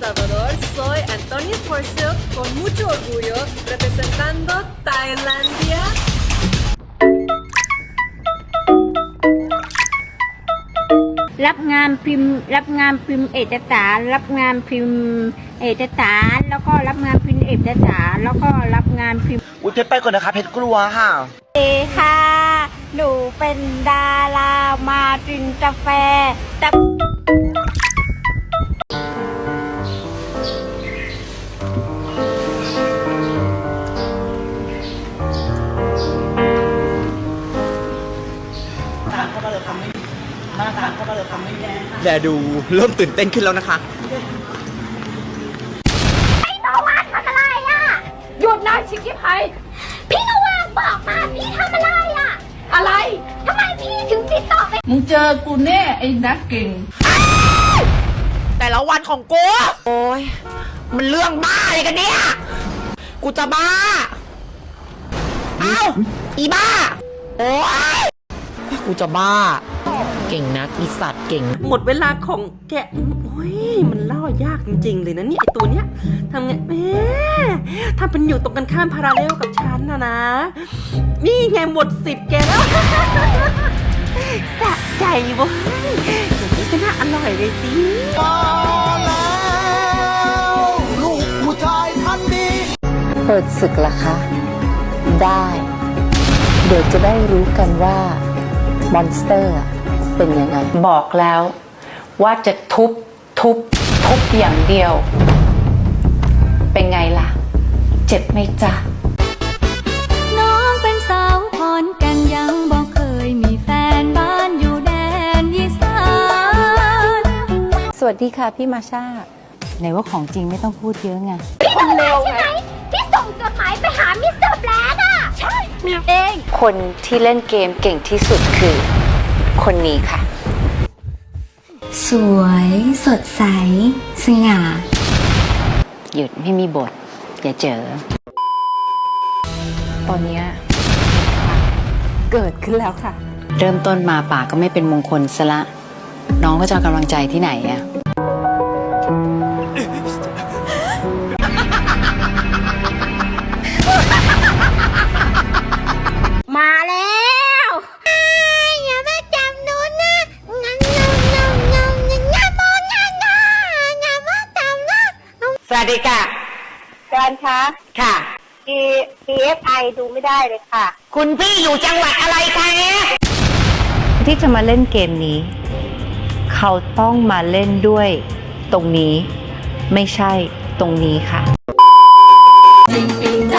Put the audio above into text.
Salvador. Soy Antonio Porcel con mucho orgullo representando Tailandia. รับงานพิมพ์รับงานพิมพ์เอกสารรับงานพิมพ์เอกสารแล้วก็รับงานพิมพ์เอกสารแล้วก็รับงานพิมพ์อุ้ยเพชรไปก่อนนะคะเพชรกลัวค่ะ เอค่ะ หนูเป็นดารามากินกาแฟแต่ แต่ดูเริ่มตื่นเต้นขึ้นแล้วนะคะหยุดนะชิคกี้พายพี่นวางบอกมาพี่ทำอะไรอะ อะไรทำไมพี่ถึงติดต่อไปมึงเจอกูแน่ไอ้นักเก่ง แต่ละวันของกู โอ้ย มันเรื่องบ้าอะไรกันเนี่ย กูจะบ้า เอ้า อีบ้า โอ้ย กูจะบ้า เก่งนักอีสัตว์เก่ง หมดเวลาของแกะโอ้ยมันล่อยากจริง ๆ เลยนะเนี่ยไอตัวเนี้ยทำไงแหมถ้าเป็นอยู่ตรงกันข้ามพาราเรลกับฉันนะนะ นี่ไงหมดสิทธิ์แกแล้ว สะใจเว้ยอย่างนี้ก็น่าอร่อยเลยสิเปิดศึกละคะ ได้ เดี๋ยวจะได้รู้กันว่า มอนสเตอร์อะเป็นยังไง บอกแล้วว่าจะทุบทุบทุบอย่างเดียว เป็นไงล่ะ เจ็บไหมจ๊ะ น้องเป็นสาวขอนแกันยังบอกเคยมีแฟนบ้านอยู่แดนยีสานสวัสดีค่ะพี่มาชาไหนว่าของจริงไม่ต้องพูดเยอะไง คนเร็วไงที่ส่งจดหมายไปหามิสเตอร์ คนที่เล่นเกมเก่งที่สุดคือ คนนี้ค่ะ สวย สดใส สง่า หยุดไม่มีบท อย่าเจอ ตอนเนี้ยเกิดขึ้นแล้วค่ะ เริ่มต้นมาป่ากก็ไม่เป็นมงคลซะละ น้องก็จะเอากำลังใจที่ไหนอะ วัสดีค่ะการคะ ค่ะ P PFI ดูไม่ได้เลยค่ะ คุณพี่อยู่จังหวัดอะไรคะที่จะมาเล่นเกมนี้ เขาต้องมาเล่นด้วยตรงนี้ไม่ใช่ตรงนี้ค่ะจริงๆ